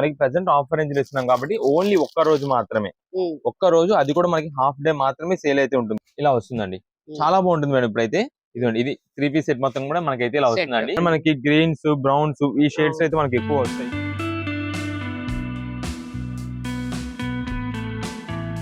మనకి present offer రేంజ్లో ఇస్తున్నాం కాబట్టి ఓన్లీ ఒక్క రోజు మాత్రమే. ఒక్క రోజు అది కూడా మనకి హాఫ్ డే మాత్రమే సేల్ అయితే ఉంటుంది. ఇలా వస్తుందండి. చాలా బాగుంటుంది మేడం ఇప్పుడైతే. ఇదిగోండి ఇది త్రీ పీస్ సెట్ మొత్తం కూడా మనకైతే ఇలా. వస్తుందండి. మనకి గ్రీన్స్ బ్రౌన్స్ ఈ షేడ్స్ అయితే మనకి ఎక్కువ వస్తాయి.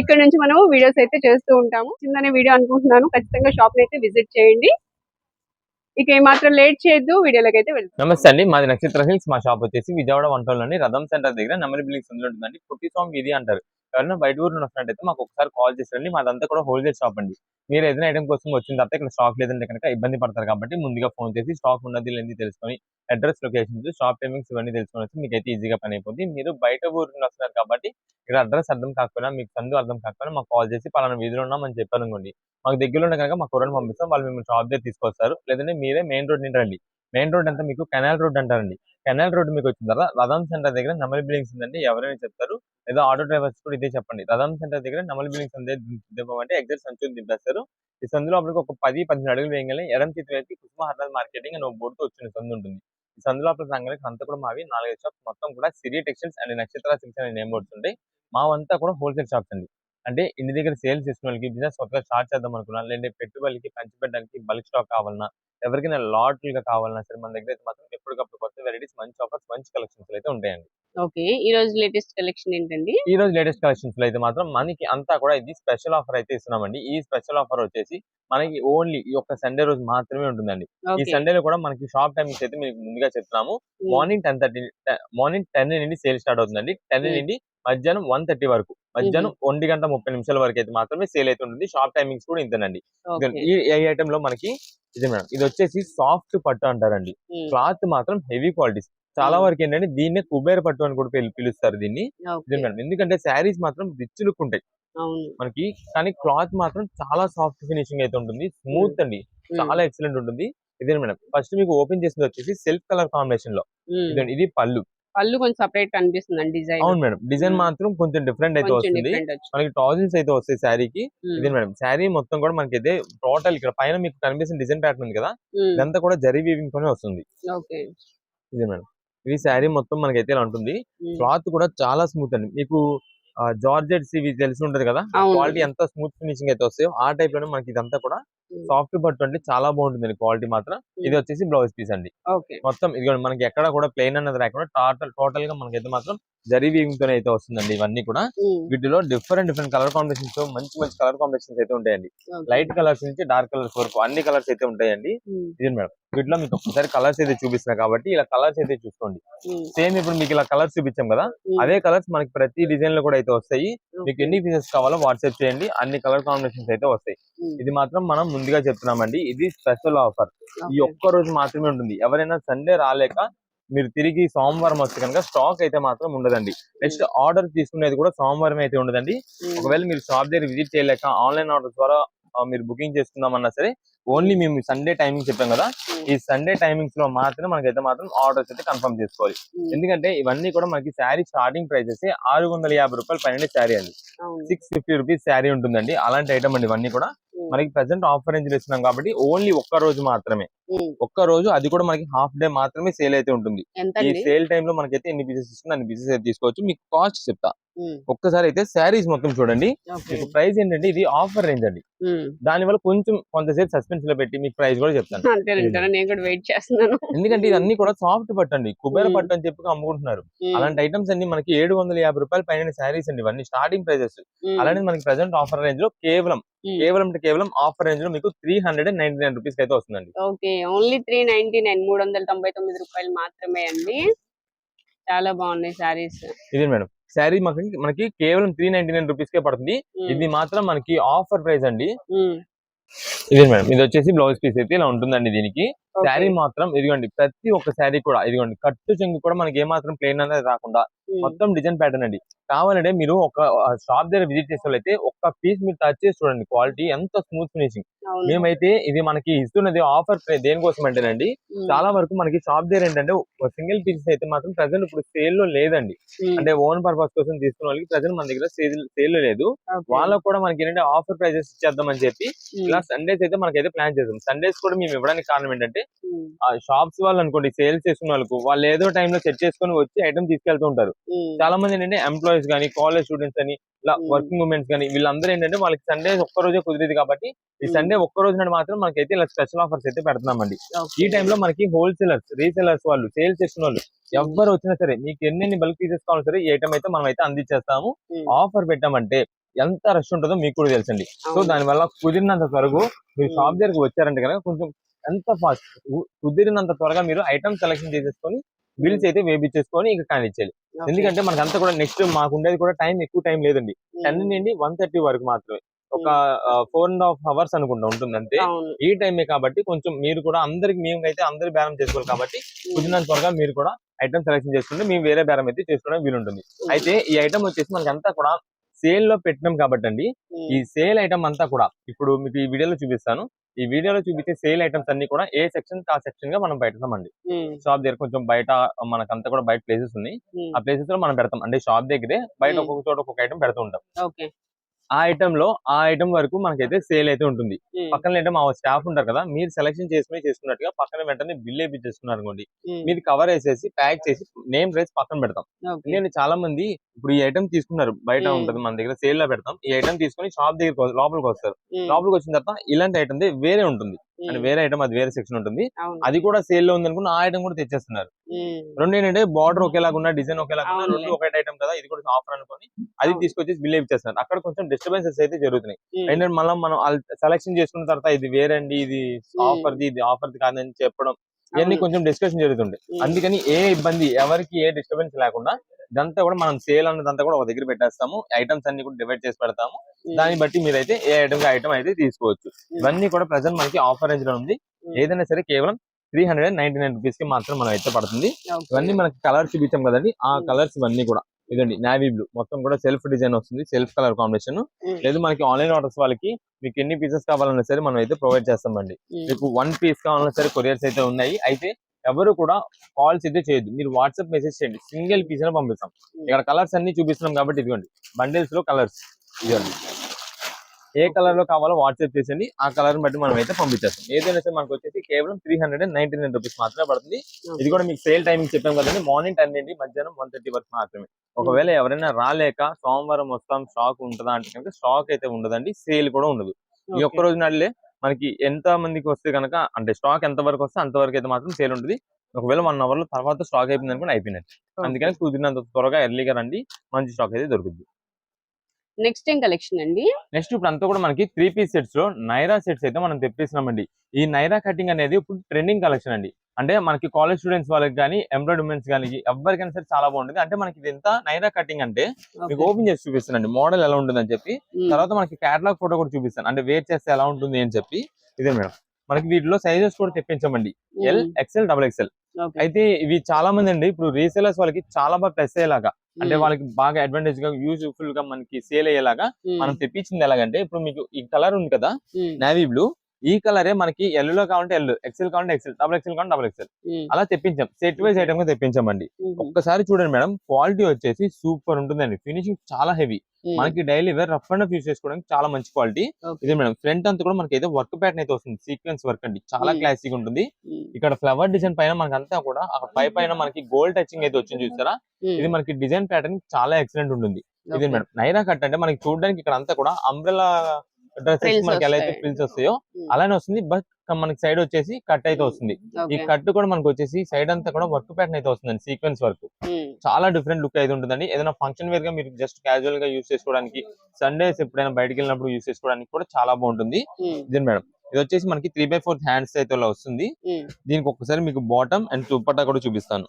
ఇక్కడ నుంచి మనం వీడియోస్ అయితే చేస్తూ ఉంటాము. కిందనే వీడియో అనుకుంటున్నాను. ఖచ్చితంగా షాప్ అయితే విజిట్ చేయండి. ఇక ఏమాత్రం లేట్ చేయొద్దు. వీడియోలోకి అయితే వెళ్తాం. నమస్తే అండి. మాది నక్షత్ర హిల్స్ మా షాప్ వచ్చేసి విజయవాడ వంటలోని రథం సెంటర్ దగ్గర నెమలి బిల్డింగ్స్ ఉంటుందండి. పుట్టి స్వామి వీధి అంటారు. ఎవరైనా బయట ఊరు నుండి వస్తున్నట్టయితే మాకు ఒకసారి కాల్ చేసారండి మాదంతా కూడా హోల్సేల్ షాప్ అండి. మీరు ఏదైనా ఐటమ్ కోసం వచ్చిన తర్వాత ఇక్కడ స్టాక్ లేదంటే కనుక ఇబ్బంది పడతారు కాబట్టి ముందుగా ఫోన్ చేసి స్టాక్ ఉన్నది లేని తెలుసుకొని అడ్రస్ లొకేషన్స్ షాప్ టైమింగ్స్ ఇవన్నీ తెలుసుకొని వచ్చి మీకు అయితే ఈజీగా పని అయిపోతుంది మీరు బయట ఊరు నుండి వస్తున్నారు కాబట్టి ఇక్కడ అడ్రస్ అర్థం కాకపోయినా మీకు సందు అర్థం కాకపోయినా మాకు కాల్ చేసి పలానా వీధిలో ఉన్నామని చెప్పారు అనుకోండి మాకు దగ్గరలో ఉన్న కనుక మా కూరని పంపిస్తాం. వాళ్ళు మిమ్మల్ని షాప్ దగ్గర తీసుకొస్తారు. లేదంటే మీరే మెయిన్ రోడ్ నుండి రండి. మెయిన్ రోడ్ అంతా మీకు కెనాల్ రోడ్ అంటారండి. కెనాల్ రోడ్ మీకు వచ్చిన తర్వాత రథం సెంటర్ దగ్గర నమల్ బిల్డింగ్స్ ఉందండి ఎవరైనా చెప్తారు. లేదా ఆటో డ్రైవర్స్ కూడా ఇదే చెప్పండి. రథం సెంటర్ దగ్గర నమల్ బిల్డింగ్స్ ఉంది దింపమంటే ఎగ్జాక్ట్ సంచులు దింపేస్తారు ఈ సందులో అప్పటికి ఒక పది పదిహేను అడుగులు వేయగలి. ఎడం చేతి వైపు కుసుమ హర్నాథ్ మార్కెటింగ్ అని ఒక బోర్డుతో వచ్చిన సందు ఉంటుంది. ఈ సందులో అప్పుడు రంగానికి అంతా కూడా మావి. నాలుగైదు షాప్స్ మొత్తం కూడా Siri textiles and Nakshatra silks అనే నేమ్ బోర్డ్స్ ఉంటాయి. మావంతా కూడా హోల్సేల్ షాప్స్ అండి. అంటే ఇంటి దగ్గర సేల్స్ చేసుకున్న వాళ్ళకి బిజినెస్ కొత్తగా స్టార్ట్ చేద్దాం అనుకున్నా. లేదంటే పెట్టుబడికి పంచిపెట్టడానికి బల్క్ స్టాక్ కావాలన్నా ఎవరికైనా లాట్లుగా కావాలన్నా సరే మన దగ్గర అయితే మాత్రం ఎప్పటికప్పుడు కొత్త వెరైటీస్ మంచి ఆఫర్స్ మంచి కలెక్షన్స్ అయితే ఉంటాయండి. ఓకే. ఈ రోజు లేటెస్ట్ కలెక్షన్ ఏంటండి? ఈ రోజు లేటెస్ట్ కలెక్షన్స్లో అయితే మాత్రం మనకి అంతా కూడా ఇది స్పెషల్ ఆఫర్ అయితే ఇస్తున్నామండి. ఈ స్పెషల్ ఆఫర్ వచ్చేసి మనకి ఓన్లీ ఈ ఒక్క సండే రోజు మాత్రమే ఉంటుందండి. ఈ ఓకే. సండేలో కూడా మనకి షాప్ టైమింగ్స్ అయితే మీకు ముందుగా చెప్తున్నాము. Morning ten thirty morning ten నుండి సేల్ స్టార్ట్ అవుతుందండి. టెన్. నుండి మధ్యాహ్నం వన్ థర్టీ వరకు. మధ్యాహ్నం ఒంటి గంట ముప్పై నిమిషాల వరకు అయితే మాత్రమే సేల్ అయితే ఉంటుంది. షాప్ టైమింగ్స్ కూడా ఇంతేనండి. ఈ ఐటమ్లో మనకి ఇది మేడం ఇది వచ్చేసి సాఫ్ట్ పట్టు అంటారండి. క్లాత్ మాత్రం హెవీ క్వాలిటీస్ చాలా. వరకు ఏంటంటే దీన్నే కుబేర పట్టు అని కూడా పిలు- పిలుస్తారు దీన్ని. ఓకే. ఇది మేడం ఎందుకంటే శారీస్ మాత్రం రిచ్ లుక్ ఉంటాయి. మనకి కానీ క్లాత్ మాత్రం చాలా సాఫ్ట్ ఫినిషింగ్ అయితే ఉంటుంది. స్మూత్ అండి. చాలా ఎక్సలెంట్ ఉంటుంది. ఇదే మేడం ఫస్ట్ మీకు ఓపెన్ చేసింది వచ్చేసి సెల్ఫ్ కలర్ కాంబినేషన్లో. ఇది పళ్ళు. పళ్ళు కొంచెం సపరేట్ కనిపిస్తుంది డిజైన్ అవును మేడం. డిజైన్. మాత్రం కొంచెం డిఫరెంట్ అయితే వస్తుంది. మనకి టాజిల్స్ అయితే వస్తాయి శారీకి. ఇదే మేడం? శారీ మొత్తం కూడా మనకి అయితే టోటల్ ఇక్కడ పైన మీకు కనిపిస్తున్న డిజైన్ ప్యాటర్న్ ఉంది కదా? ఇదంతా కూడా జరీ వీవింగ్ తోనే వస్తుంది. ఓకే. ఇదే మేడం. ఇది శారీ మొత్తం మనకైతే ఇలా ఉంటుంది. క్లాత్ కూడా చాలా స్మూత్ అండి. మీకు జార్జెట్స్ ఇవి తెలిసి ఉంటది కదా. క్వాలిటీ ఎంత స్మూత్ ఫినిషింగ్ అయితే వస్తాయో ఆ టైప్లోనే మనకి ఇదంతా కూడా సాఫ్ట్ పట్టు అంటే చాలా బాగుంటుంది క్వాలిటీ మాత్రం. ఇది వచ్చేసి బ్లౌజ్ పీస్ అండి. ఓకే. మొత్తం ఇది మనకి ఎక్కడ కూడా ప్లెయిన్ అన్నది రాకుండా టోటల్ టోటల్గా మనకైతే మాత్రం జరీ వీవింగ్ తోనే అయితే వస్తుందండి ఇవన్నీ కూడా. వీటిలో డిఫరెంట్ డిఫరెంట్ కలర్ కాంబినేషన్స్తో మంచి మంచి కలర్ కాంబినేషన్స్ అయితే ఉంటాయండి. లైట్ కలర్స్ నుంచి డార్క్ కలర్స్ వరకు అన్ని కలర్స్ అయితే ఉంటాయండి. ఇది మేడం. వీటిలో మీకు ఒకసారి కలర్స్ అయితే చూపిస్తున్నా కాబట్టి ఇలా కలర్స్ అయితే చూసుకోండి. సేమ్ ఇప్పుడు మీకు ఇలా కలర్స్ చూపించాం కదా అదే కలర్స్ మనకి ప్రతి డిజైన్లో కూడా అయితే వస్తాయి. మీకు ఎన్ని పీసెస్ కావాలో వాట్సాప్ చేయండి అన్ని కలర్ కాంబినేషన్స్ అయితే వస్తాయి. ఇది మాత్రం మనం ముందుగా చెప్తున్నామండి ఇది స్పెషల్ ఆఫర్ ఈ. ఒక్క రోజు మాత్రమే ఉంటుంది. ఎవరైనా సండే రాలేక మీరు తిరిగి సోమవారం వస్తే కనుక స్టాక్ అయితే మాత్రం ఉండదండి. నెక్స్ట్ ఆర్డర్ తీసుకునేది కూడా సోమవారం అయితే ఉండదండి. ఒకవేళ మీరు షాప్ దగ్గర విజిట్ చేయలేక ఆన్లైన్ ఆర్డర్ ద్వారా మీరు బుకింగ్ చేసుకుందామన్నా సరే ఓన్లీ మేము సండే టైమింగ్ చెప్పాం కదా ఉమ్, ఈ సండే టైమింగ్స్లో మాత్రమే మనకైతే మాత్రం ఆర్డర్స్ అయితే కన్ఫర్మ్ చేసుకోవాలి. ఉమ్, ఎందుకంటే ఇవన్నీ కూడా మనకి శారీ స్టార్టింగ్ ప్రైసెస్ ఆరు వందల యాభై రూపాయలు పైన శారీ అండి. సిక్స్ ఫిఫ్టీ రూపీస్ శారీ ఉంటుందండి. అలాంటి ఐటమ్ అండి ఇవన్నీ కూడా. ఉమ్, మనకి ప్రెసెంట్ ఆఫర్ రేంజ్ ఇస్తున్నాం కాబట్టి ఓన్లీ ఒక్క రోజు మాత్రమే. ఒక్క రోజు అది కూడా మనకి హాఫ్ డే మాత్రమే సేల్ అయితే ఉంటుంది. ఈ సేల్ టైమ్లో మనకైతే ఎన్ని పీసెస్ ఇస్తుంది అన్ని పీసెస్ అయితే తీసుకోవచ్చు. మీకు కాస్ట్ చెప్తా. ఒక్కసారి అయితే శారీస్ మొత్తం చూడండి. మీకు ప్రైస్ ఏంటంటే ఇది ఆఫర్ రేంజ్ అండి. దాని వల్ల కొంచెం కొంతసేపు సస్పెన్స్లో పెట్టి మీకు ప్రైస్ కూడా చెప్తాను. అంతేనంటారా నేను కూడా వెయిట్ చేస్తున్నాను. ఎందుకంటే ఇది అన్ని కూడా సాఫ్ట్ పట్టు అండి. కుబేర. పట్టు అని చెప్పి అమ్ముకుంటున్నారు. అలాంటి ఐటమ్స్ అన్ని మనకి ఏడు వందల యాభై రూపాయల పైన శారీస్ అండి ఇవన్నీ స్టార్టింగ్ ప్రైజెస్ అలానే మనకి ప్రెసెంట్ ఆఫర్ రేంజ్లో కేవలం. కేవలం అంటే కేవలం ఆఫర్ రేంజ్లో మీకు three hundred and ninety nine rupees అయితే వస్తుందండి. Okay only three ninety nine మూడు వందల తొంభై తొమ్మిది రూపాయలు మాత్రమే అండి. చాలా బాగున్నాయి సారీస్ ఇది మేడం. శారీ మనకి మనకి కేవలం త్రీ నైన్టీ నైన్ రూపీస్ కే పడుతుంది. ఇది మాత్రం మనకి ఆఫర్ ప్రైస్ అండి. ఇది మేడం ఇది వచ్చేసి బ్లౌజ్ పీస్ అయితే ఇలా ఉంటుందండి దీనికి. శారీ మాత్రం ఇదిగోండి ప్రతి ఒక్క శారీ కూడా ఇదిగోండి కట్టు చెంగు కూడా మనకి ఏ మాత్రం ప్లేన్ అనేది రాకుండా మొత్తం డిజైన్ ప్యాటర్న్ అండి. కావాలంటే మీరు ఒక షాప్ దగ్గర విజిట్ చేసే వాళ్ళైతే ఒక్క పీస్ మీరు టచ్ చేసి చూడండి క్వాలిటీ ఎంత స్మూత్ ఫినిషింగ్ మేమైతే ఇది మనకి ఇస్తున్నది ఆఫర్ దేనికోసం అంటేనండి చాలా వరకు మనకి షాప్ దగ్గర ఏంటంటే సింగిల్ పీసెస్ అయితే మాత్రం ప్రజెంట్ ఇప్పుడు సేల్లో లేదండి అంటే ఓన్ పర్పస్ కోసం తీసుకున్న వాళ్ళకి ప్రజెంట్ మన దగ్గర సేల్ సేల్లో లేదు వాళ్ళకు కూడా మనకి ఏంటంటే ఆఫర్ ప్రైజెస్ ఇచ్చేద్దామని చెప్పి ఇలా సండేస్ అయితే మనకైతే ప్లాన్ చేద్దాం సండేస్ కూడా మేము ఇవ్వడానికి కారణం ఏంటంటే ఆ షాప్స్ వాళ్ళు అనుకోండి సేల్స్ చేసుకున్న వాళ్ళకు వాళ్ళు ఏదో time లో సెట్ చేసుకొని వచ్చి ఐటమ్ తీసుకెళ్తూ ఉంటారు. చాలా మంది ఏంటంటే ఎంప్లాయీస్ కానీ కాలేజ్ స్టూడెంట్స్ అని ఇలా. వర్కింగ్ ఉమెన్స్ కానీ వీళ్ళందరూ ఏంటంటే వాళ్ళకి సండే ఒక్క రోజే కుదిరేది కాబట్టి ఈ. సండే ఒక్క రోజు నాడు మాత్రం మనకైతే ఇలా స్పెషల్ ఆఫర్స్ అయితే పెడుతున్నామండి. ఈ టైంలో మనకి హోల్సేలర్స్ రీసేలర్స్ వాళ్ళు సేల్ చేసిన వాళ్ళు ఎవ్వరు వచ్చినా సరే మీకు ఎన్ని బల్క్ పీసెస్ కావాలి సరే ఈ ఐటమ్ అయితే మనం అయితే అందించేస్తాము ఆఫర్ పెట్టామంటే ఎంత రష్ ఉంటుందో మీకు కూడా తెలుసండి. సో దాని వల్ల కుదిరినంత త్వరగా మీరు. షాప్ దగ్గరకు వచ్చారంటే కనుక కొంచెం ఎంత ఫాస్ట్ కుదిరినంత త్వరగా మీరు ఐటమ్ సెలెక్షన్ చేసేసుకొని బిల్స్ అయితే వేపించేసుకొని ఇంకా కానిచ్చేయాలి. ఎందుకంటే మనకి అంతా కూడా నెక్స్ట్ మాకు ఉండేది కూడా టైం ఎక్కువ టైం లేదండి. టెన్ నుండి వన్ థర్టీ వరకు మాత్రమే. ఒక ఫోర్ అండ్ హాఫ్ అవర్స్ అనుకుంటా ఉంటుంది అంతే ఈ టైమే కాబట్టి కొంచెం మీరు కూడా అందరికి మేము అయితే అందరి బేరం చేసుకోవాలి కాబట్టి కుదిరినంత త్వరగా మీరు కూడా ఐటమ్ సెలెక్షన్ చేసుకుంటే మేము వేరే బేరం అయితే చేసుకోవడం వీలుంటుంది. అయితే ఈ ఐటమ్ వచ్చేసి మనకి అంతా కూడా సేల్లో పెట్టినాం కాబట్టి అండి ఈ సేల్ ఐటమ్ అంతా కూడా ఇప్పుడు మీకు ఈ వీడియోలో చూపిస్తాను. ఈ వీడియోలో చూపించే సేల్ ఐటమ్స్ అన్ని కూడా ఏ సెక్షన్ ఆ సెక్షన్గా మనం పెడతామండి. షాప్ దగ్గర కొంచెం బయట మనకంతా కూడా బయట ప్లేసెస్ ఉన్నాయి. ఆ ప్లేసెస్లో మనం పెడతాం. అంటే షాప్ దగ్గరే బయట. ఒక్కొక్క చోట ఒక్కొక్క ఐటమ్ పెడుతూ ఉంటాం. ఆ ఐటమ్లో ఆ ఐటమ్ వరకు మనకైతే సేల్ అయితే ఉంటుంది. పక్కన ఏంటంటే మా స్టాఫ్ ఉంటారు కదా మీరు సెలెక్షన్ చేసుకుని చేసుకున్నట్టుగా పక్కన వెంటనే బిల్ వేయించేసుకున్నారు అనుకోండి. మీది కవర్ వేసేసి ప్యాక్ చేసి నేమ్ రైస్ పక్కన పెడతాం. ఎందుకంటే చాలా మంది ఇప్పుడు ఈ ఐటమ్ తీసుకున్నారు. బయట. ఉంటది మన దగ్గర సేల్లో పెడతాం. ఈ ఐటమ్ తీసుకొని షాప్ దగ్గర లోపలికి వస్తారు. లోపలికి వచ్చిన తర్వాత ఇలాంటి ఐటమ్ వేరే ఉంటుంది. అంటే వేరే ఐటమ్ అది వేరే సెక్షన్ ఉంటుంది. అది కూడా సేల్లో ఉంది అనుకున్న ఆ ఐటమ్ కూడా తెచ్చేస్తున్నారు. రెండు ఏంటంటే బార్డర్ ఒకేలాగా ఉన్న డిజైన్ ఒకేలాగా ఉన్న. రెండు ఒకే ఐటమ్ కదా ఇది కూడా ఆఫర్ అనుకొని అది. తీసుకొచ్చి బిల్ ఇచ్చేస్తున్నారు అక్కడ కొంచెం డిస్టర్బెన్సెస్ అయితే జరుగుతున్నాయి. ఏంటంటే మళ్ళీ మనం సెలెక్షన్ చేసుకున్న తర్వాత ఇది వేరే అండి ఇది Hmm. ఆఫర్ ది ఇది ఆఫర్ ది కాదని చెప్పడం ఇవన్నీ. కొంచెం డిస్కషన్ జరుగుతుండే. అందుకని ఏ ఇబ్బంది ఎవరికి ఏ డిస్టర్బెన్స్ లేకుండా ఇదంతా కూడా మనం సేల్ అన్నదంతా కూడా ఒక దగ్గర పెట్టేస్తాము. ఐటమ్స్ అన్ని కూడా డివైడ్ చేసి పెడతాము. దాన్ని బట్టి మీరైతే ఏ ఐటమ్ ఐటమ్ అయితే తీసుకోవచ్చు. ఇవన్నీ కూడా ప్రజెంట్ మనకి ఆఫర్ రేంజ్లో ఉంది. ఏదైనా సరే కేవలం three hundred and ninety nine రూపీస్కి మాత్రం మనం అయితే పడుతుంది. ఇవన్నీ మనకి కలర్స్ చూపించాం కదండి. ఆ. కలర్స్ ఇవన్నీ కూడా. ఇదండి నావీ బ్లూ మొత్తం కూడా సెల్ఫ్ డిజైన్ వస్తుంది సెల్ఫ్ కలర్ కాంబినేషన్ లేదు మనకి ఆన్లైన్ ఆర్డర్స్ వాళ్ళకి మీకు ఎన్ని పీసెస్ కావాలన్నా సరే మనం అయితే ప్రొవైడ్ చేస్తామండి మీకు వన్ పీస్ కావాలన్నా సరే కొరియర్స్ అయితే ఉన్నాయి. అయితే ఎవరు కూడా కాల్స్ అయితే చేయొద్దు. మీరు వాట్సాప్ మెసేజ్ చేయండి. సింగిల్ పీస్ అని పంపిస్తాం. ఇక్కడ కలర్స్ అన్ని చూపిస్తున్నాం కాబట్టి ఇదిగోండి. బండిల్స్లో కలర్స్ ఇదిగోండి. ఏ కలర్లో కావాలో వాట్సాప్ చేసండి ఆ కలర్ బట్టి మనం అయితే పంపించేస్తాం. ఏదైనా సరే మనకు వచ్చేసి కేవలం three hundred and ninety nine rupees మాత్రమే పడుతుంది. ఇది కూడా మీకు సేల్ టైమింగ్ చెప్పాం కదండి. మార్నింగ్ టెన్ నుండి మధ్యాహ్నం వన్ థర్టీ వరకు మాత్రమే. ఒకవేళ ఎవరైనా రాలేక సోమవారం వస్తాం స్టాక్ ఉంటుందా అంటే కనుక స్టాక్ అయితే ఉండదండి. సేల్ కూడా ఉండదు. ఈ ఒక్క రోజు నాడులే మనకి ఎంత మందికి వస్తే కనుక అంటే స్టాక్ ఎంత వరకు వస్తే అంతవరకు అయితే మాత్రం సేల్ ఉంటుంది. ఒకవేళ వన్ అవర్లో తర్వాత స్టాక్ అయిపోయింది అనుకోండి అయిపోయినట్టు. అందుకని కుదిరినంత త్వరగా ఎర్లీగా రండి. మంచి స్టాక్ అయితే దొరుకుతుంది నెక్స్ట్ ఏం కలెక్షన్ అండి? నెక్స్ట్ ఇప్పుడు అంతా కూడా మనకి త్రీ పీస్ సెట్స్లో నైరా సెట్స్ అయితే మనం తెప్పిస్తున్నామండి. ఈ నైరా కటింగ్ అనేది ఇప్పుడు ట్రెండింగ్ కలెక్షన్ అండి. అంటే మనకి కాలేజ్ స్టూడెంట్స్ వాళ్ళకి కానీ ఎంబ్రాయిడ్ ఉమెన్స్ కానీ ఎవరికైనా సరే చాలా బాగుంటుంది. అంటే మనకి ఇది ఎంత? నైరా కటింగ్ అంటే మీకు ఓపెన్ చేసి చూపిస్తానండి. మోడల్ ఎలా ఉంటుంది అని చెప్పి తర్వాత మనకి కేటలాగ్ ఫోటో కూడా చూపిస్తాను. అంటే వేర్ చేస్తే ఎలా ఉంటుంది అని చెప్పి. ఇదే మేడం. మనకి వీటిలో సైజెస్ కూడా తెప్పించామండి. ఎల్ ఎక్సెల్ డబుల్ ఎక్సెల్ అయితే ఇవి చాలా మంది అండి ఇప్పుడు రీసేలర్స్ వాళ్ళకి చాలా బాగా ప్లస్ అయ్యేలాగా. అంటే వాళ్ళకి బాగా అడ్వాంటేజ్గా యూజ్ఫుల్గా మనకి సేల్ అయ్యేలాగా మనం తెప్పించింది ఎలాగంటే ఇప్పుడు మీకు ఈ కలర్ ఉంది కదా నావీ బ్లూ ఈ కలరే మనకి ఎల్లో కావాలంటే ఎల్ ఎక్సెల్ కావాలంటే ఎక్సెల్ డబుల్ ఎక్సెల్ కావాలంటే డబుల్ ఎక్సెల్ అలా తెప్పించాం. సెట్ వైజ్ ఐటమ్గా తెప్పించామండి. ఒక్కసారి చూడండి మేడం క్వాలిటీ వచ్చేసి సూపర్ ఉంటుందండి. ఫినిషింగ్ చాలా హెవీ మనకి daily wear rough and use చేసుకోవడానికి చాలా మంచి క్వాలిటీ ఇది మేడం ఫ్రంట్ అంతా కూడా మనకి అయితే వర్క్ ప్యాటర్న్ అయితే వస్తుంది. సీక్వెన్స్ వర్క్ అండి. చాలా. క్లాసిక్ ఉంటుంది. ఇక్కడ ఫ్లవర్ డిజైన్ పైన మనకి అంతా కూడా పై పైన మనకి గోల్డ్ టచింగ్ అయితే వచ్చింది చూస్తారా ఇది మనకి డిజైన్ ప్యాటర్న్ చాలా ఎక్సలెంట్ ఉంటుంది. ఇది మేడం నైరా కట్ అంటే మనకి చూడడానికి ఇక్కడ అంతా కూడా అంబ్రెలా డ్రెస్సెస్ మనకి ఎలా అయితే. ఫ్రిల్స్ వస్తాయో Hmm. అలానే వస్తుంది బట్ మనకి సైడ్ వచ్చేసి కట్ అయితే వస్తుంది. ఈ కట్ కూడా మనకి వచ్చేసి సైడ్ అంతా కూడా వర్క్ ప్యాటర్న్ అయితే వస్తుందండి సీక్వెన్స్ వర్క్ ఉమ్, చాలా డిఫరెంట్ లుక్ అయితే ఉంటుందండి. ఏదైనా ఫంక్షన్ వేర్గా మీరు జస్ట్ క్యాజువల్గా యూస్ చేసుకోవడానికి సండేస్ ఎప్పుడైనా బయటకు వెళ్ళినప్పుడు యూస్ చేసుకోవడానికి కూడా చాలా బాగుంటుంది. ఇది మేడం ఇది వచ్చేసి మనకి త్రీ బై ఫోర్త్ హ్యాండ్స్ అయితే వస్తుంది. దీనికి ఒక్కసారి మీకు బాటమ్ అండ్ దుపట్టా కూడా చూపిస్తాను.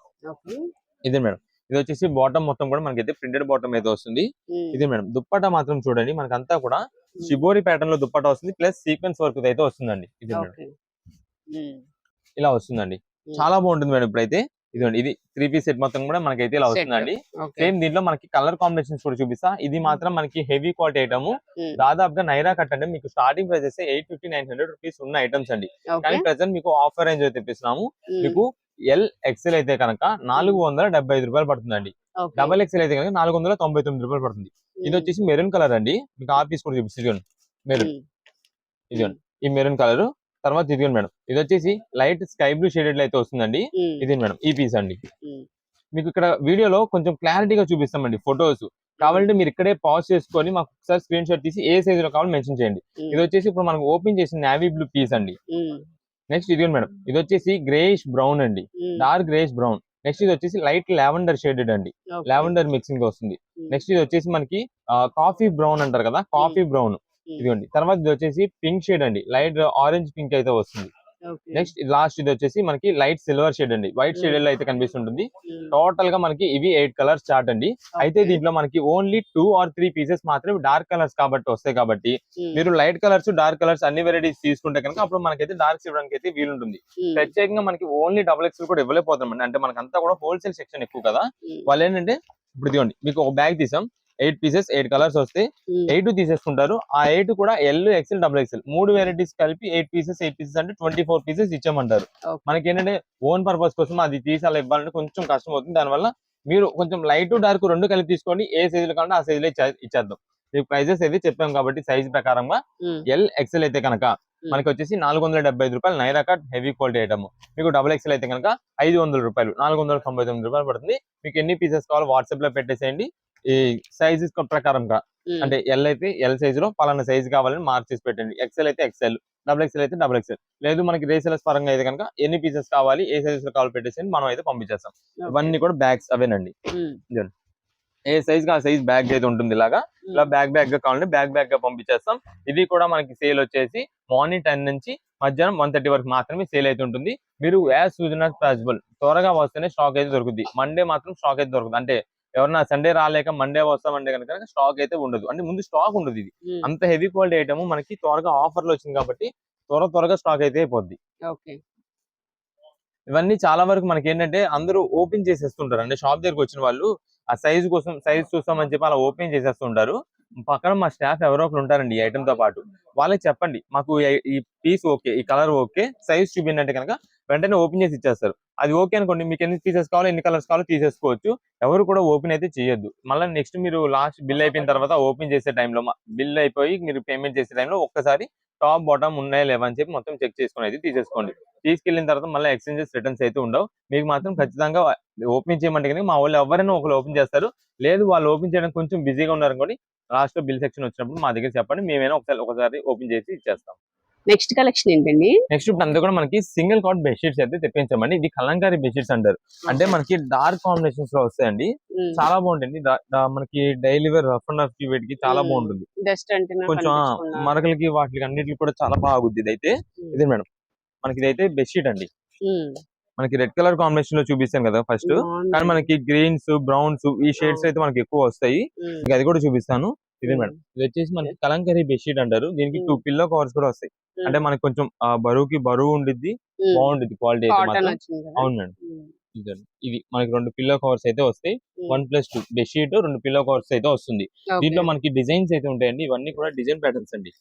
ఇదే మేడం ఇది వచ్చేసి బాటమ్ మొత్తం కూడా మనకైతే ప్రింటెడ్ బాటమ్ అయితే వస్తుంది. ఇది మేడం దుప్పట్టా మాత్రం చూడండి మనకంతా కూడా షిబోరి ప్యాటర్న్లో దుప్పట్టా వస్తుంది. ప్లస్ సీక్వెన్స్ వర్క్ అయితే వస్తుందండి. ఇది ఉమ్, ఇలా వస్తుందండి. ఉమ్, చాలా బాగుంటుంది మేడం ఇప్పుడైతే. ఇదిగోండి ఇది త్రీ పీస్ సెట్ మొత్తం కూడా మనకైతే ఇలా. వస్తుందండి. సేమ్ దీంట్లో మనకి కలర్ కాంబినేషన్స్ కూడా చూపిస్తా. ఇది మాత్రం మనకి హెవీ క్వాలిటీ ఐటమ్ దాదాపుగా నైరా కట్ అంటే మీకు starting price eight fifty nine hundred rupees ఉన్న ఐటమ్స్ అండి. కానీ ప్రెసెంట్ మీకు ఆఫర్ రేంజ్ అయితే తెప్పిస్తున్నాము. మీకు ఎల్ ఎక్సెల్ అయితే కనుక నాలుగు వందల డెబ్బై ఐదు రూపాయలు పడుతుందండి. డబల్ ఎక్సెల్ అయితే కనుక నాలుగు వందల తొంభై తొమ్మిది రూపాయలు పడుతుంది. ఇది వచ్చేసి మెరూన్ కలర్ అండి మీకు ఆ పీస్ కూడా చూపిస్తుంది ఇదిగోండి మెరూన్. ఇదిగోండి ఈ మెరూన్ కలర్. తర్వాత ఇదిగోండి మేడం ఇది వచ్చేసి లైట్ స్కై బ్లూ షేడెడ్ అయితే వస్తుందండి. ఇది మేడం ఈ పీస్ అండి. మీకు ఇక్కడ వీడియోలో కొంచెం క్లారిటీగా చూపిస్తామండి ఫొటోస్. కావాలంటే మీరు ఇక్కడే పాజ్ చేసుకొని మాకు ఒకసారి స్క్రీన్ షాట్ తీసి ఏ సైజ్లో కావాలి మెన్షన్ చేయండి. ఇది వచ్చేసి ఇప్పుడు మనకు ఓపెన్ చేసిన నావీ బ్లూ పీస్ అండి. నెక్స్ట్ ఇది మేడం ఇది వచ్చేసి గ్రేయిష్ బ్రౌన్ అండి. Dark greyish brown. నెక్స్ట్ ఇది వచ్చేసి లైట్ లావెండర్ షేడెడ్ అండి. లావెండర్ మిక్సింగ్ వస్తుంది. నెక్స్ట్ ఇది వచ్చేసి మనకి కాఫీ బ్రౌన్ అంటారు కదా కాఫీ బ్రౌన్ ఉమ్, ఇదిగోండి. తర్వాత ఇది వచ్చేసి పింక్ షేడ్ అండి. లైట్ ఆరెంజ్ పింక్ అయితే వస్తుంది. నెక్స్ట్ లాస్ట్ ఇది వచ్చేసి మనకి లైట్ సిల్వర్ షేడ్ అండి. వైట్. షేడ్ అయితే కనిపిస్తుంటుంది. టోటల్గా మనకి ఇవి ఎయిట్ కలర్స్ చార్ట్ అండి. అయితే. దీంట్లో మనకి only two or three pieces మాత్రమే డార్క్ కలర్స్ కాబట్టి వస్తాయి కాబట్టి మీరు లైట్ కలర్స్ డార్క్ కలర్స్ అన్ని వెరైటీస్ తీసుకుంటే కనుక అప్పుడు మనకైతే డార్క్ ఇవ్వడానికి అయితే వీలుంటుంది. ప్రత్యేకంగా మనకి ఓన్లీ డబుల్ ఎక్స్ కూడా ఇవ్వలేకపోతాం అంటే మనకంతా కూడా హోల్సేల్ సెక్షన్ ఎక్కువ కదా. వాళ్ళు ఏంటంటే ఇప్పుడు ఇదిగోండి మీకు ఒక బ్యాగ్ తీసాం. ఎయిట్ పీసెస్ ఎయిట్ కలర్స్ వస్తాయి. ఎయిట్ తీసేసుకుంటారు. ఆ ఎయిట్ కూడా ఎల్ ఎక్సెల్ డబుల్ ఎక్సెల్ మూడు వెరైటీస్ కలిపి ఎయిట్ పీసెస్ ఎయిట్ పీసెస్ అంటే ట్వంటీ ఫోర్ పీసెస్ ఇచ్చామంటారు. మనకి ఏంటంటే ఓన్ పర్పస్ కోసం అది తీసి అలా ఇవ్వాలంటే కొంచెం కష్టం అవుతుంది దానివల్ల మీరు కొంచెం లైట్ డార్క్ రెండు కలిపి తీసుకోండి. ఏ సైజులో కావాలంటే ఆ సైజులో ఇచ్చేద్దాం. మీకు ప్రైజెస్ అయితే చెప్పాం కాబట్టి సైజ్ ప్రకారంగా ఎల్ ఎక్సెల్ అయితే కనుక. మనకి వచ్చేసి నాలుగు వందల డెబ్బై ఐదు రూపాయలు Naira cut heavy quality item మీకు డబుల్ ఎక్సెల్ అయితే కనుక ఐదు వందల రూపాయలు నాలుగు వందల తొంభై తొమ్మిది రూపాయలు పడుతుంది. మీకు ఎన్ని పీసెస్ కావాలో వాట్సాప్లో పెట్టేసేయండి. ఈ సైజెస్ ప్రకారంగా. అంటే ఎల్ అయితే ఎల్ సైజ్లో పలానా సైజ్ కావాలని మార్క్ చేసి పెట్టండి. ఎక్సెల్ అయితే ఎక్సెల్ డబుల్ ఎక్సెల్ అయితే డబుల్ ఎక్సెల్ లేదు మనకి రేసెలర్స్ పరంగా అయితే కనుక ఎన్ని పీసెస్ కావాలి ఏ సైజ్లో కావాలి పెట్టేసి మనం అయితే పంపించేస్తాం. ఇవన్నీ కూడా బ్యాగ్స్ అవేనండి. ఏ సైజ్గా ఆ సైజ్ బ్యాగ్ అయితే ఉంటుంది ఇలాగా ఇలా బ్యాగ్ బ్యాగ్గా కావాలంటే బ్యాగ్ బ్యాగ్గా పంపించేస్తాం. ఇది కూడా మనకి సేల్ వచ్చేసి మార్నింగ్ టెన్ నుంచి మధ్యాహ్నం వన్ థర్టీ వరకు మాత్రమే సేల్ అయితే ఉంటుంది. మీరు యాజ్ సూజన్ యాజ్ పాసిబుల్ త్వరగా వస్తేనే స్టాక్ అయితే దొరుకుతుంది మండే మాత్రం స్టాక్ అయితే దొరుకుతుంది అంటే ఎవరన్నా సండే రాలేక మండే వస్తామంటే కనుక స్టాక్ అయితే ఉండదు. అంటే ముందు స్టాక్ ఉండదు ఇది. అంత హెవీ క్వాలిటీ ఐటమ్ మనకి త్వరగా ఆఫర్లో వచ్చింది కాబట్టి త్వర త్వరగా స్టాక్ అయితే అయిపోద్ది. ఇవన్నీ చాలా వరకు మనకి ఏంటంటే అందరూ ఓపెన్ చేసేస్తుంటారు. అంటే షాప్ దగ్గరకు వచ్చిన వాళ్ళు ఆ సైజ్ కోసం సైజ్ చూస్తామని చెప్పి అలా ఓపెన్ చేసేస్తుంటారు. పక్కన మా స్టాఫ్ ఎవరో ఒకరు ఉంటారండి ఈ ఐటమ్తో పాటు. వాళ్ళకి చెప్పండి. మాకు ఈ- పీస్ ఓకే ఈ కలర్ ఓకే సైజ్ చూపించంటే కనుక వెంటనే ఓపెన్ చేసి ఇచ్చేస్తారు. అది ఓకే అనుకోండి మీకు ఎన్ని పీసెస్ కావాలో ఎన్ని కలర్స్ కావాలో తీసేసుకోవచ్చు. ఎవరు కూడా ఓపెన్ అయితే చేయొద్దు. మళ్ళీ నెక్స్ట్ మీరు లాస్ట్ బిల్ అయిపోయిన తర్వాత ఓపెన్ చేసే టైంలో బిల్ అయిపోయి మీరు పేమెంట్ చేసే టైంలో ఒక్కసారి టాప్ బాటమ్ ఉన్నాయా లేవా అని చెప్పి మొత్తం చెక్ చేసుకుని అయితే తీసేసుకోండి. తీసుకెళ్ళిన తర్వాత మళ్ళీ ఎక్స్చేంజెస్ రిటర్న్స్ అయితే ఉండవు. మీకు మాత్రం ఖచ్చితంగా ఓపెన్ చేయమంటే కనుక మా వాళ్ళు ఎవరైనా ఒకరు ఓపెన్ చేస్తారు. లేదు వాళ్ళు ఓపెన్ చేయడానికి కొంచెం బిజీగా ఉన్నారు అనుకోండి లాస్ట్లో బిల్ సెక్షన్ వచ్చినప్పుడు మా దగ్గర చెప్పండి. మేమైనా ఒకసారి ఒకసారి ఓపెన్ చేసి ఇచ్చేస్తాం. నెక్స్ట్ కలెక్షన్ ఏంటండి? నెక్స్ట్ ఇప్పుడు అంతా కూడా మనకి సింగిల్ కాట్ బెడ్షీట్స్ అయితే తెప్పించామండి. ఇది కలంకారీ బెడ్షీట్స్ అంటారు. అంటే మనకి డార్క్ కాంబినేషన్స్లో వస్తాయండి. చాలా బాగుంటుంది. మనకి డైలీ వేర్ రఫ్ అండ్ రఫ్కి వీటికి చాలా. బాగుంటుంది. కొంచెం మరకలకి వాటికి అన్నిటికి కూడా చాలా బాగుంది ఇదైతే ఇది మేడం మనకి ఇదైతే బెడ్షీట్ అండి. మనకి రెడ్ కలర్ కాంబినేషన్లో చూపిస్తాను కదా ఫస్ట్ కానీ మనకి గ్రీన్స్ బ్రౌన్స్ ఈ షేడ్స్ అయితే మనకి ఎక్కువ వస్తాయి. అది కూడా చూపిస్తాను. ఇది మేడం. ఇది వచ్చేసి మనకి కలంకరీ బెడ్షీట్ అంటారు. దీనికి టూ పిల్లో కవర్స్ కూడా వస్తాయి. అంటే మనకి కొంచెం బరువుకి బరువు ఉండిద్ది బాగుండిద్ది క్వాలిటీ అయితే అవును మేడం. ఇదండి. ఇది మనకి రెండు పిల్లో కవర్స్ అయితే వస్తాయి. వన్ ప్లస్ టూ బెడ్షీట్ రెండు పిల్లో కవర్స్ అయితే వస్తుంది. దీంట్లో మనకి డిజైన్స్ అయితే ఉంటాయండి. ఇవన్నీ కూడా డిజైన్ ప్యాటర్న్స్ అండి.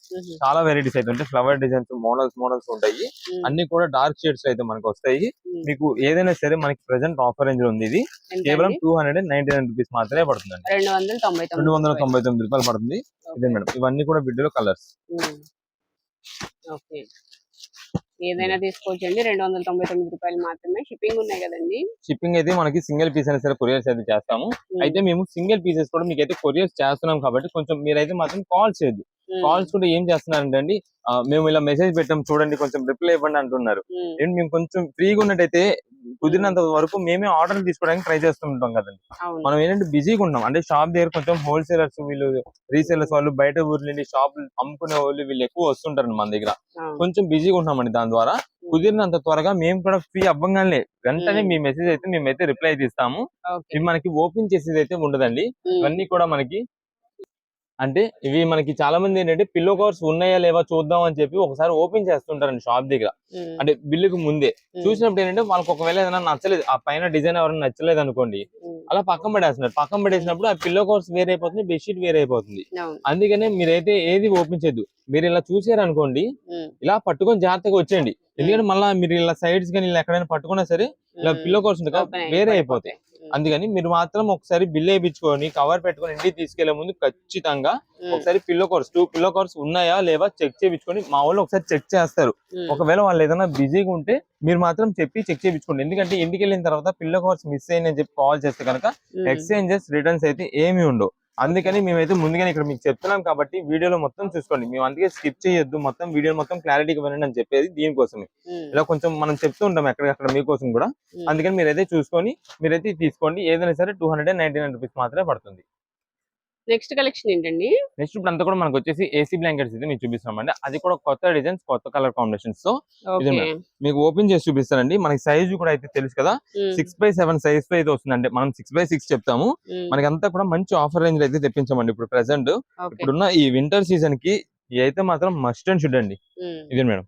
చాలా వెరైటీస్ అయితే ఉంటాయి. ఫ్లవర్ డిజైన్స్ మోడల్స్ మోడల్స్ ఉంటాయి. అన్ని కూడా డార్క్ షేడ్స్ అయితే మనకి వస్తాయి. మీకు ఏదైనా సరే మనకి ప్రెసెంట్ ఆఫర్ రేంజ్లో ఉంది ఇది? కేవలం two hundred and ninety nine rupees మాత్రమే పడుతుందండి. రెండు వందల తొంభై తొమ్మిది రెండు వందల రూపాయలు. తొంభై తొమ్మిది రూపాయలు పడుతుంది. ఇదే మేడం. ఇవన్నీ కూడా వీడియోలో కలర్స్ ఏదైనా తీసుకోవచ్చు అండి రెండు వందల తొంభై తొమ్మిది రూపాయలు మాత్రమే. షిప్పింగ్ ఉన్నాయి కదండి. షిప్పింగ్ అయితే మనకి సింగిల్ పీస్ అయినా సరే కొరియర్స్ అయితే చేస్తాము. అయితే మేము సింగిల్ పీసెస్ కూడా మీకు అయితే కొరియర్స్ చేస్తున్నాం కాబట్టి కొంచెం మీరైతే మాత్రం కాల్ చేయొద్దు. కాల్స్ కూడా ఏం చేస్తున్నారంటే అండి మేము ఇలా మెసేజ్ పెట్టాం చూడండి కొంచెం రిప్లై ఇవ్వండి అంటున్నారు. ఉమ్, ఏంటి మేము కొంచెం ఫ్రీగా ఉన్నట్టయితే కుదిరినంత వరకు మేమే ఆర్డర్ తీసుకోవడానికి ట్రై చేస్తుంటాం కదండి. మనం ఏంటంటే బిజీగా ఉన్నాం. అంటే షాప్ దగ్గర కొంచెం హోల్సేలర్స్ వీళ్ళు రీసేలర్స్ వాళ్ళు బయట ఊర్ల నుండి షాప్ అమ్ముకునే వాళ్ళు వీళ్ళు ఎక్కువ వస్తుంటారు మన దగ్గర. కొంచెం బిజీగా ఉన్నామండి దాని ద్వారా. కుదిరినంత త్వరగా మేము కూడా ఫ్రీ అవ్వగానే వెంటనే. మీ మెసేజ్ అయితే మేమైతే రిప్లై అయితే ఇస్తాము. ఇవి మనకి ఓపెన్ చేసేది అయితే ఉండదండి ఇవన్నీ కూడా మనకి అంటే ఇవి మనకి చాలా మంది ఏంటంటే పిల్లో కవర్స్ ఉన్నాయా లేవా చూద్దాం అని చెప్పి ఒకసారి ఓపెన్ చేస్తుంటారండి షాప్ దగ్గర. అంటే బిల్లుకు ముందే. చూసినప్పుడు ఏంటంటే వాళ్ళకి ఒకవేళ ఏదైనా నచ్చలేదు ఆ పైన డిజైన్ ఎవరైనా నచ్చలేదు అనుకోండి అలా పక్కన పడేస్తున్నారు. పక్కన పడేసినప్పుడు ఆ పిల్లో కవర్స్ వేరే అయిపోతుంది బెడ్షీట్ వేరే అయిపోతుంది. అందుకనే మీరైతే ఏది ఓపెన్ చేయద్దు. మీరు ఇలా చూసారు అనుకోండి ఉమ్, ఇలా పట్టుకొని జాగ్రత్తగా వచ్చేయండి. ఎందుకంటే మళ్ళీ మీరు ఇలా సైడ్స్ కానీ ఇలా ఎక్కడైనా పట్టుకున్నా సరే ఇలా పిల్లో కవర్స్ అయ్యి వేరే. అయిపోతాయి. అందుకని మీరు మాత్రం ఒకసారి బిల్ వేయించుకొని కవర్ పెట్టుకొని ఇంటికి తీసుకెళ్ళే ముందు ఖచ్చితంగా ఒకసారి pillow covers two pillow covers ఉన్నాయా లేవా చెక్ చేయించుకొని మా వాళ్ళు ఒకసారి చెక్ చేస్తారు. ఒకవేళ వాళ్ళు ఏదైనా బిజీగా ఉంటే మీరు మాత్రం చెప్పి చెక్ చేయించుకోండి. ఎందుకంటే ఇంటికి వెళ్ళిన తర్వాత పిల్లో కవర్స్ మిస్ అయ్యిందని చెప్పి కాల్ చేస్తే కనుక ఎక్స్చేంజెస్ రిటర్న్స్ అయితే ఏమీ ఉండవు. అందుకని మేమైతే ముందుగానే ఇక్కడ మీకు చెప్తున్నాం కాబట్టి వీడియోలో మొత్తం చూసుకోండి. మేము అందుకే స్కిప్ చేయొద్దు. మొత్తం వీడియో మొత్తం క్లారిటీగా వినండి అని చెప్పేది దీనికోసమే. ఇలా కొంచెం మనం చెప్తూ ఉంటాం ఎక్కడికక్కడ మీకోసం కూడా. అందుకని మీరైతే చూసుకొని మీరైతే తీసుకోండి. ఏదైనా సరే two hundred ninety nine rupees మాత్రమే పడుతుంది. నెక్స్ట్ కలెక్షన్ ఏంటండి? నెక్స్ట్ ఇప్పుడు అంతా కూడా మనకు వచ్చేసి ఏసీ బ్లాంకెట్స్ అయితే మీకు చూపిస్తున్నామండి అది కూడా కొత్త డిజైన్స్ కొత్త కలర్ కాంబినేషన్స్తో. మీకు ఓపెన్ చేసి చూపిస్తానండి. మనకి సైజు కూడా అయితే తెలుసు కదా? సిక్స్ బై సెవెన్ సైజ్తో అయితే వస్తుంది అంటే మనం సిక్స్ బై సిక్స్ చెప్తాము. మనకి అంతా కూడా మంచి ఆఫర్ రేంజ్ అయితే తెప్పించామండి ఇప్పుడు ప్రెసెంట్ ఇప్పుడున్న ఈ వింటర్ సీజన్కి అయితే మాత్రం మస్ట్ అండ్ షుడ్ అండి. ఇది మేడం.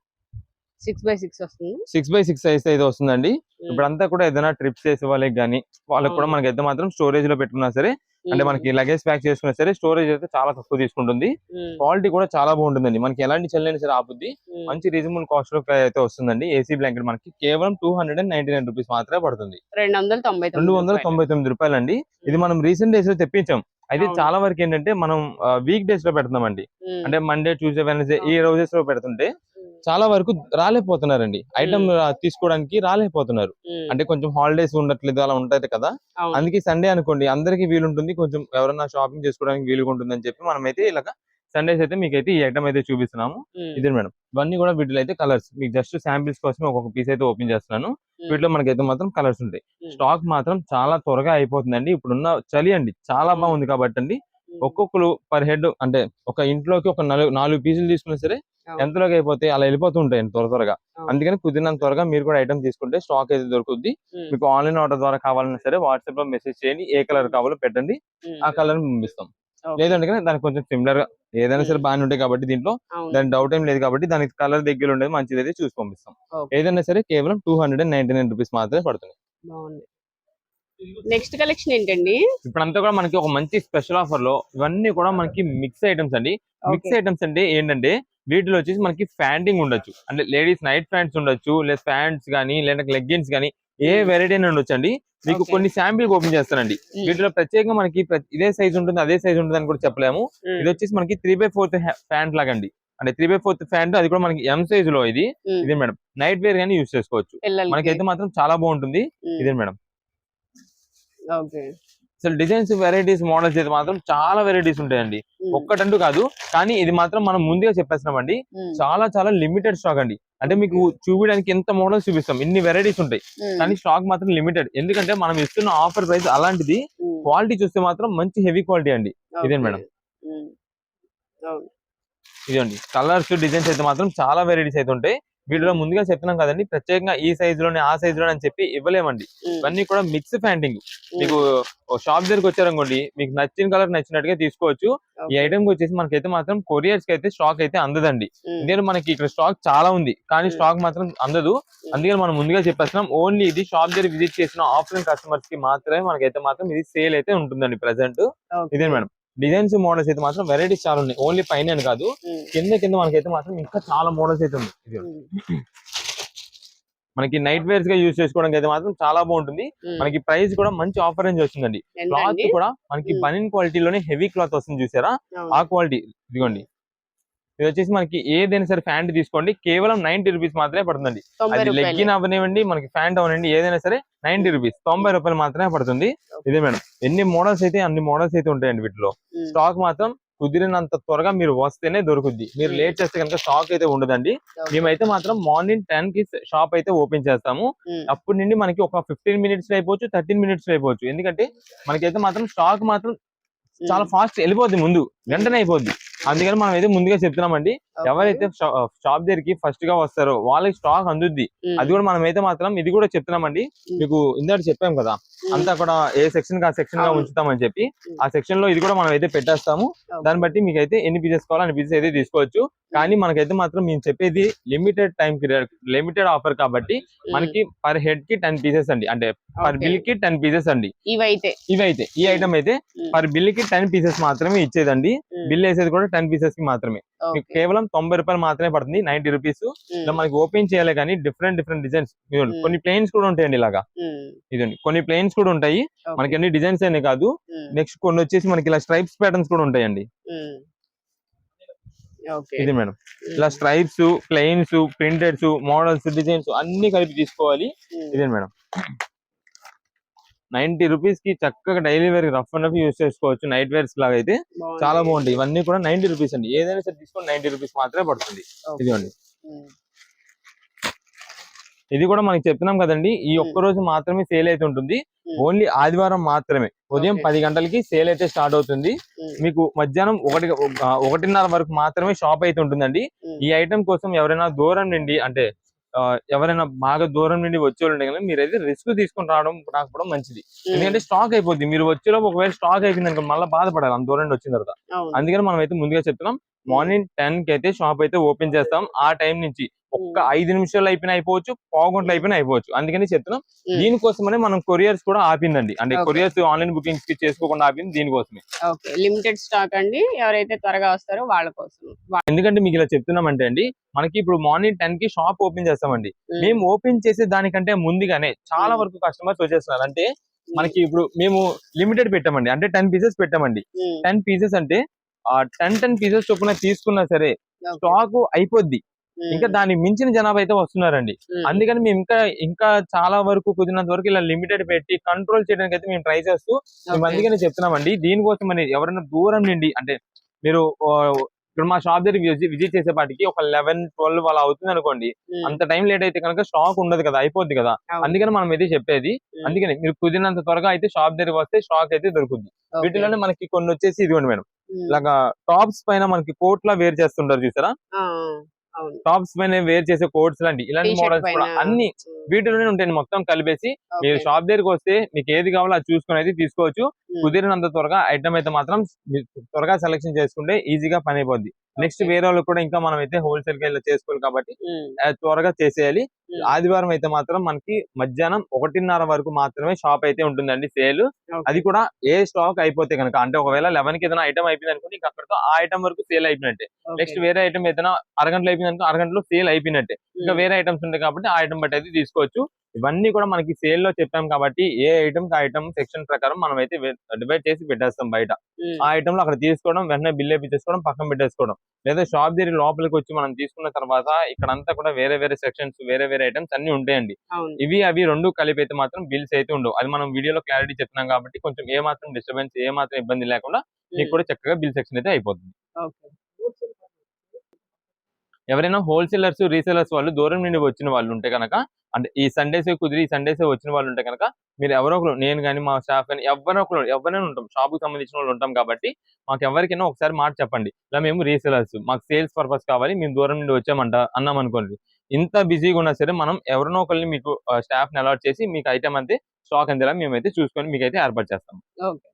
సిక్స్ బై సిక్స్ వస్తుంది. సిక్స్ బై సిక్స్ సైజ్ అయితే వస్తుందండి. ఉమ్, ఇప్పుడంతా కూడా ఏదైనా ట్రిప్స్ చేసే వాళ్ళకి కానీ వాళ్ళకి కూడా. మనకి అయితే మాత్రం స్టోరేజ్లో పెట్టుకున్నా సరే అంటే మనకి లగేజ్ ప్యాక్ చేసుకున్నా సరే స్టోరేజ్ అయితే చాలా తక్కువ తీసుకుంటుంది. క్వాలిటీ కూడా చాలా బాగుంటుందండి. మనకి ఎలాంటి చల్లైనా సరే ఆపుద్ది. మంచి రీజనబుల్ కాస్ట్లో అయితే వస్తుందండి. ఏసీ బ్లాంకెట్ మనకి కేవలం two hundred and ninety nine rupees మాత్రమే పడుతుంది. రెండు వందల తొంభై తొమ్మిది రూపాయలు. అండి ఇది మనం రీసెంట్ డేస్లో తెప్పించాం. అయితే. చాలా వరకు ఏంటంటే మనం వీక్ డేస్లో పెడుతున్నామండి. ఉమ్, అంటే మండే ట్యూస్డే వెనస్డే ఈ రోజెస్లో పెడుతుంటే చాలా వరకు రాలేకపోతున్నారండి. ఐటమ్ తీసుకోవడానికి రాలేకపోతున్నారు. అంటే కొంచెం హాలిడేస్ ఉండట్లేదు అలా ఉంటది కదా. అందుకే సండే అనుకోండి అందరికి వీలుంటుంది కొంచెం ఎవరైనా షాపింగ్ చేసుకోవడానికి వీలుగా ఉంటుంది అని చెప్పి మనం అయితే ఇలాగా సండేస్ అయితే మీకు అయితే ఈ ఐటమ్ అయితే చూపిస్తున్నాము. ఇదే మేడం. ఇవన్నీ కూడా వీటిలో అయితే కలర్స్ మీకు జస్ట్ శాంపిల్స్ కోసం ఒక్కొక్క పీస్ అయితే ఓపెన్ చేస్తున్నాను. వీటిలో మనకైతే మాత్రం కలర్స్ ఉంటాయి. స్టాక్ మాత్రం చాలా త్వరగా అయిపోతుందండి. ఇప్పుడున్న చలి అండి చాలా. బాగుంది కాబట్టి అండి ఒక్కొక్కరు పర్ హెడ్ అంటే ఒక ఇంట్లోకి ఒక నాలుగు నాలుగు పీసులు తీసుకున్నా సరే. ఎంతలోకి అయిపోతాయి అలా వెళ్ళిపోతూ ఉంటాయి త్వర త్వరగా. అందుకని కుదిరినంత త్వరగా మీరు కూడా ఐటమ్ తీసుకుంటే స్టాక్ అయితే దొరుకుద్ది ఉమ్, మీకు ఆన్లైన్ ఆర్డర్ ద్వారా కావాలన్నా సరే వాట్సాప్లో మెసేజ్ చేయండి ఏ కలర్ కావాలో పెట్టండి ఆ కలర్ పంపిస్తాం. లేదంటే దానికి కొంచెం సిమిలర్గా ఏదైనా సరే. బాగానే ఉంటాయి కాబట్టి దీంట్లో. దాని డౌట్ ఏం లేదు కాబట్టి దానికి కలర్ దగ్గర ఉండేది మంచిది అయితే చూసి పంపిస్తాం. ఏదైనా సరే కేవలం two hundred and ninety nine rupees మాత్రమే పడుతుంది నెక్స్ట్ కలెక్షన్ ఏంటండి? ఇప్పుడంతా కూడా మనకి ఒక మంచి స్పెషల్ ఆఫర్లో ఇవన్నీ కూడా మనకి మిక్స్ ఐటమ్స్ అండి. మిక్స్. ఐటమ్స్ అంటే ఏంటంటే వీటిలో వచ్చేసి మనకి ఫ్యాండింగ్ ఉండొచ్చు. అంటే లేడీస్ నైట్ ప్యాంట్స్ ఉండొచ్చు లేదా ప్యాంట్స్ కానీ లేదా లెగ్గిన్స్ కానీ ఏ Hmm. వెరైటీ అయినా ఉండొచ్చు అండి మీకు. కొన్ని శాంపిల్ ఓపెన్ చేస్తానండి. Hmm. వీటిలో ప్రత్యేకంగా మనకి ఇదే సైజ్ ఉంటుంది అదే సైజ్ ఉంటుంది అని కూడా చెప్పలేము. ఉమ్, ఇది వచ్చేసి మనకి త్రీ బై ఫోర్త్ ప్యాంట్ లాగా అండి అంటే త్రీ బై ఫోర్త్ ప్యాంట్ అది కూడా మనకి ఎం సైజ్లో ఇది. ఇదే మేడం. నైట్ వేర్ గానీ యూస్ చేసుకోవచ్చు. పిల్లలకి. మనకైతే మాత్రం చాలా బాగుంటుంది. ఇదే మేడం. ఓకే. అసలు డిజైన్స్ వెరైటీస్ మోడల్స్ అయితే మాత్రం చాలా వెరైటీస్ ఉంటాయండి. ఒక్కటంటూ కాదు కానీ ఇది మాత్రం మనం ముందుగా చెప్పేస్తున్నామండి. చాలా చాలా లిమిటెడ్ స్టాక్ అండి. అంటే మీకు చూపించడానికి ఎంత మోడల్స్ చూపిస్తాం ఇన్ని వెరైటీస్ ఉంటాయి. కానీ స్టాక్ మాత్రం లిమిటెడ్. ఎందుకంటే మనం ఇస్తున్న ఆఫర్ ప్రైస్ అలాంటిది క్వాలిటీ చూస్తే మాత్రం మంచి హెవీ క్వాలిటీ అండి. ఇదేం. మేడం? ఇదండి కలర్స్ డిజైన్స్ అయితే మాత్రం చాలా వెరైటీస్ అయితే ఉంటాయి. వీటిలో ముందుగా చెప్తున్నాం కదండి ప్రత్యేకంగా ఈ సైజ్లోనే ఆ సైజ్లోనే అని చెప్పి ఇవ్వలేమండి. ఉమ్, ఇవన్నీ కూడా మిక్స్ ప్యాంటింగ్ ఉమ్, మీకు షాప్ దగ్గరికి వచ్చారనుకోండి మీకు నచ్చిన కలర్ నచ్చినట్టుగా తీసుకోవచ్చు. ఈ. ఐటమ్ వచ్చేసి మనకైతే మాత్రం కొరియర్స్కి అయితే స్టాక్ అయితే అందదండి. ఎందుకంటే మనకి ఇక్కడ స్టాక్ చాలా ఉంది కానీ Hmm. స్టాక్ మాత్రం అందదు. అందుకని మనం ముందుగా చెప్పేస్తున్నాం ఓన్లీ ఇది షాప్ దగ్గర విజిట్ చేసిన ఆఫ్లైన్ కస్టమర్స్కి మాత్రమే మనకైతే మాత్రం ఇది సేల్ అయితే ఉంటుందండి ప్రెసెంట్. ఇదే మేడం. డిజైన్స్ మోడల్స్ అయితే మాత్రం వెరైటీస్ చాలా ఉన్నాయి. ఓన్లీ పైన కాదు. కింద కింద మనకైతే మాత్రం ఇంకా చాలా మోడల్స్ అయితే ఉంది ఇది మనకి నైట్ వేర్స్గా యూస్ చేసుకోవడానికి అయితే మాత్రం చాలా బాగుంటుంది. మనకి ప్రైస్ కూడా మంచి ఆఫర్ రేంజ్ ఎంత క్లాత్? కూడా మనకి. బనిన్ క్వాలిటీలోనే హెవీ క్లాత్ వస్తుంది చూసారా. ఆ క్వాలిటీ ఇదిగోండి. ఇది వచ్చేసి మనకి ఏదైనా సరే ప్యాంట్ తీసుకోండి. కేవలం నైన్టీ రూపీస్ మాత్రమే పడుతుందండి. తొంభై అది లెగ్గిన్ అవనివ్వండి మనకి ప్యాంట్ అవనండి ఏదైనా సరే నైన్టీ రూపీస్ తొంభై రూపాయలు మాత్రమే పడుతుంది. ఇదే మేడం. ఎన్ని మోడల్స్ అయితే అన్ని మోడల్స్ అయితే ఉంటాయండి వీటిలో. స్టాక్ మాత్రం కుదిరినంత త్వరగా మీరు వస్తేనే దొరుకుద్ది. మీరు. లేట్ చేస్తే కనుక స్టాక్ అయితే ఉండదండి. మేమైతే మాత్రం మార్నింగ్ టెన్కి షాప్ అయితే ఓపెన్ చేస్తాము. అప్పటి నుండి మనకి ఒక ఫిఫ్టీన్ మినిట్స్ అయిపోవచ్చు థర్టీన్ మినిట్స్ అయిపోవచ్చు. ఎందుకంటే మనకైతే మాత్రం స్టాక్ మాత్రం చాలా ఫాస్ట్ వెళ్ళిపోద్ది ముందు. వెంటనే అయిపోద్ది. అందుకని మనం అయితే ముందుగా చెప్తున్నామండి. ఎవరైతే షాప్ దగ్గరికి ఫస్ట్గా వస్తారో వాళ్ళకి స్టాక్ అందుద్ది. అది కూడా మనం అయితే మాత్రం ఇది కూడా చెప్తున్నామండి. మీకు ఇందాక చెప్పాం కదా. అంతా కూడా ఏ సెక్షన్ కా సెక్షన్గా. ఉంచుతామని చెప్పి. ఆ సెక్షన్లో ఇది కూడా మనం అయితే పెట్టేస్తాము. దాన్ని బట్టి మీకు అయితే ఎన్ని పీసెస్ కావాలో అన్ని పీసెస్ అయితే తీసుకోవచ్చు కానీ మనకైతే మాత్రం మేము చెప్పేది limited time period limited offer కాబట్టి. మనకి పర్ హెడ్కి టెన్ పీసెస్ అండి అంటే పర్. బిల్కి టెన్ పీసెస్ అండి ఇవైతే ఇవి అయితే ఈ. ఐటమ్ అయితే. పర్ బిల్కి టెన్ పీసెస్ మాత్రమే ఇచ్చేదండి. బిల్ వేసేది కూడా టెన్ పీసెస్కి మాత్రమే మీకు. కేవలం తొంభై రూపాయలు మాత్రమే పడుతుంది నైన్టీ రూపీస్. ఇలా మనకి ఓపెన్ చేయాలి కానీ డిఫరెంట్ డిఫరెంట్ డిజైన్స్. కొన్ని ప్లేన్స్ కూడా ఉంటాయండి ఇలాగా. ఇదండి కొన్ని ప్లేన్స్ కూడా ఉంటాయి. మనకి అన్ని డిజైన్స్ అనే కాదు. నెక్స్ట్ కొన్ని వచ్చేసి మనకి ఇలా స్ట్రైప్స్ ప్యాటర్న్స్ కూడా ఉంటాయండి ఇది మేడం ఇలా stripes plains printeds models designs అన్ని కలిపి తీసుకోవాలి. ఇదే మేడం నైన్టీ రూపీస్కి చక్కగా daily wear rough and rough use చేసుకోవచ్చు నైట్ వేర్స్ లాగా అయితే. చాలా బాగుంటాయి ఇవన్నీ కూడా నైన్టీ రూపీస్ అండి ఏదైనా సరే తీసుకొని నైన్టీ రూపీస్ మాత్రమే పడుతుంది. ఇదిగోండి. ఇది కూడా మనకి చెప్తున్నాం కదండి ఈ. ఒక్క రోజు మాత్రమే సేల్ అయితే ఉంటుంది. ఓన్లీ ఆదివారం మాత్రమే ఉదయం. పది గంటలకి సేల్ అయితే స్టార్ట్ అవుతుంది. మీకు మధ్యాహ్నం ఒకటి ఒకటిన్నర వరకు మాత్రమే షాప్ అయితే ఉంటుందండి. ఈ ఐటమ్ కోసం ఎవరైనా దూరం నుండి అంటే ఎవరైనా బాగా దూరం నుండి వచ్చే ఉంటే కనుక మీరైతే రిస్క్ తీసుకొని రావడం రాకపోవడం మంచిది. ఎందుకంటే స్టాక్ అయిపోద్ది. మీరు వచ్చేలోపు ఒకవేళ స్టాక్ అయిపోయింది అనుకో మళ్ళీ బాధపడాలి. అంత దూరం నుండి వచ్చిన తర్వాత. అందుకని మనం అయితే ముందుగా చెప్తున్నాం మార్నింగ్ టెన్కి అయితే షాప్ అయితే ఓపెన్ చేస్తాం. ఆ టైం నుంచి ఒక్క ఐదు నిమిషాలు అయిపోయినా అయిపోవచ్చు పావుగంటలు అయిపోయినా అయిపోవచ్చు. అందుకని చెప్తున్నాం. దీనికోసమనే మనం కొరియర్స్ కూడా ఆపిందండి. అంటే. కొరియర్స్ ఆన్లైన్ బుకింగ్స్కి చేసుకోకుండా ఆపింది దీనికోసమే. లిమిటెడ్ స్టాక్ అండి. ఎవరైతే త్వరగా వస్తారో వాళ్ళ కోసం. ఎందుకంటే మీకు ఇలా చెప్తున్నామంటే అండి మనకి ఇప్పుడు మార్నింగ్ టెన్కి షాప్ ఓపెన్ చేస్తామండి. మేము ఓపెన్ చేసే దానికంటే ముందుగానే చాలా. వరకు కస్టమర్స్ వచ్చేస్తున్నారు. అంటే మనకి ఇప్పుడు మేము లిమిటెడ్ పెట్టామండి. అంటే టెన్ పీసెస్ పెట్టామండి. టెన్ పీసెస్ అంటే టెన్ టెన్ పీసెస్ చొప్పున తీసుకున్నా సరే. స్టాక్ అయిపోద్ది. ఇంకా దానికి మించిన జనాభా అయితే వస్తున్నారండి ఉమ్. అందుకని మేము ఇంకా ఇంకా చాలా వరకు కుదిరినంత వరకు ఇలా లిమిటెడ్ పెట్టి కంట్రోల్ చేయడానికి అయితే మేము ట్రై చేస్తూ మేము. అందుకని చెప్తున్నామండి దీనికోసం అని ఎవరైనా దూరం నుండి అంటే మీరు ఆ, ఇప్పుడు మా షాప్ దగ్గర విజిట్ చేసేపాటికి ఒక లెవెన్ ట్వెల్వ్ అలా అవుతుంది అనుకోండి ఉమ్. అంత టైం లేట్ అయితే కనుక స్టాక్ ఉండదు కదా అయిపోద్ది కదా. అందుకని మనం ఇది చెప్పేది. అందుకని మీరు కుదిరినంత త్వరగా అయితే షాప్ దగ్గర వస్తే స్టాక్ అయితే దొరుకుతుంది Okay. వీటిలోనే మనకి కొన్ని వచ్చేసి ఇదిగోండి మేడం. ఇలాగా టాప్స్ పైన మనకి కోట్ లా వేర్ చేస్తుంటారు చూసారా టాప్స్ పైన వేర్ చేసే కోట్స్ లాంటి ఇలాంటి మోడల్స్ కూడా. అన్ని. వీటిలోనే ఉంటాయండి మొత్తం కలిపేసి మీరు. షాప్ దగ్గరికి వస్తే మీకు ఏది కావాలో అది చూసుకొని అయితే తీసుకోవచ్చు. కుదిరినంత త్వరగా ఐటమ్ అయితే మాత్రం త్వరగా సెలెక్షన్ చేసుకుంటే ఈజీగా పని అయిపోద్ది నెక్స్ట్. వేరే వాళ్ళకి కూడా ఇంకా మనం అయితే హోల్సేల్గా ఇలా చేసుకోవాలి కాబట్టి త్వరగా చేసేయాలి. ఆదివారం అయితే మాత్రం మనకి మధ్యాహ్నం ఒకటిన్నర వరకు మాత్రమే షాప్ అయితే ఉంటుందండి సేల్. అది కూడా ఏ స్టాక్ అయిపోతే కనుక అంటే ఒకవేళ లెవెన్కి ఏదైనా ఐటమ్ అయిపోయింది అనుకోండి ఇంకా అక్కడతో ఆ ఐటమ్ వరకు సేల్ అయిపోయినట్టే. నెక్స్ట్ వేరే ఐటమ్ ఏదైనా అరగంటలో అయిపోయింది అనుకో అరగంటలో సేల్ అయిపోయినట్టే ఇంకా ఉమ్. వేరే ఐటమ్స్ ఉంటాయి కాబట్టి ఆ ఐటమ్ బట్టి అయితే తీసుకోవచ్చు ఇవన్నీ కూడా మనకి సేల్లో చెప్పాం కాబట్టి ఏ ఐటమ్కి ఐటమ్ సెక్షన్ ప్రకారం మనం అయితే డివైడ్ చేసి పెట్టేస్తాం బయట. ఆ ఐటమ్లో అక్కడ తీసుకోవడం వెంటనే బిల్ వేపించేసుకోవడం పక్కన పెట్టేసుకోవడం. లేదా షాప్ దగ్గర లోపలికి వచ్చి మనం తీసుకున్న తర్వాత ఇక్కడ అంతా కూడా వేరే వేరే సెక్షన్స్ వేరే వేరే ఐటమ్స్ అన్ని ఉంటాయండి. ఇవి అవి రెండు కలిపి అయితే మాత్రం బిల్స్ అయితే ఉండవు. అది మనం వీడియోలో క్లారిటీ చెప్తున్నాం కాబట్టి కొంచెం ఏ మాత్రం డిస్టర్బెన్స్ ఏ మాత్రం ఇబ్బంది లేకుండా మీకు కూడా చక్కగా బిల్ సెక్షన్ అయితే అయిపోతుంది. ఎవరైనా హోల్సేలర్స్ రీసేలర్స్ వాళ్ళు దూరం నుండి వచ్చిన వాళ్ళు ఉంటే కనుక అంటే ఈ సండేస్ కుదిరి ఈ సండేస్ వచ్చిన వాళ్ళు ఉంటే కనుక మీరు ఎవరో ఒకరు నేను కానీ మా స్టాఫ్ కానీ ఎవరో ఒకరు ఎవరైనా ఉంటాం. షాప్కి సంబంధించిన వాళ్ళు ఉంటాం కాబట్టి మాకు ఎవరికైనా ఒకసారి మాట చెప్పండి. ఇలా మేము రీసేలర్స్ మాకు సేల్స్ పర్పస్ కావాలి మేము దూరం నుండి వచ్చామంట అన్నాం అనుకోండి. ఇంత బిజీగా ఉన్నా సరే మనం ఎవరినో ఒకరిని మీకు స్టాఫ్ని అలాట్ చేసి మీకు ఐటమ్ అంతే స్టాక్ అందేలా మేమైతే చూసుకొని మీకైతే ఏర్పాటు చేస్తాం. ఓకే.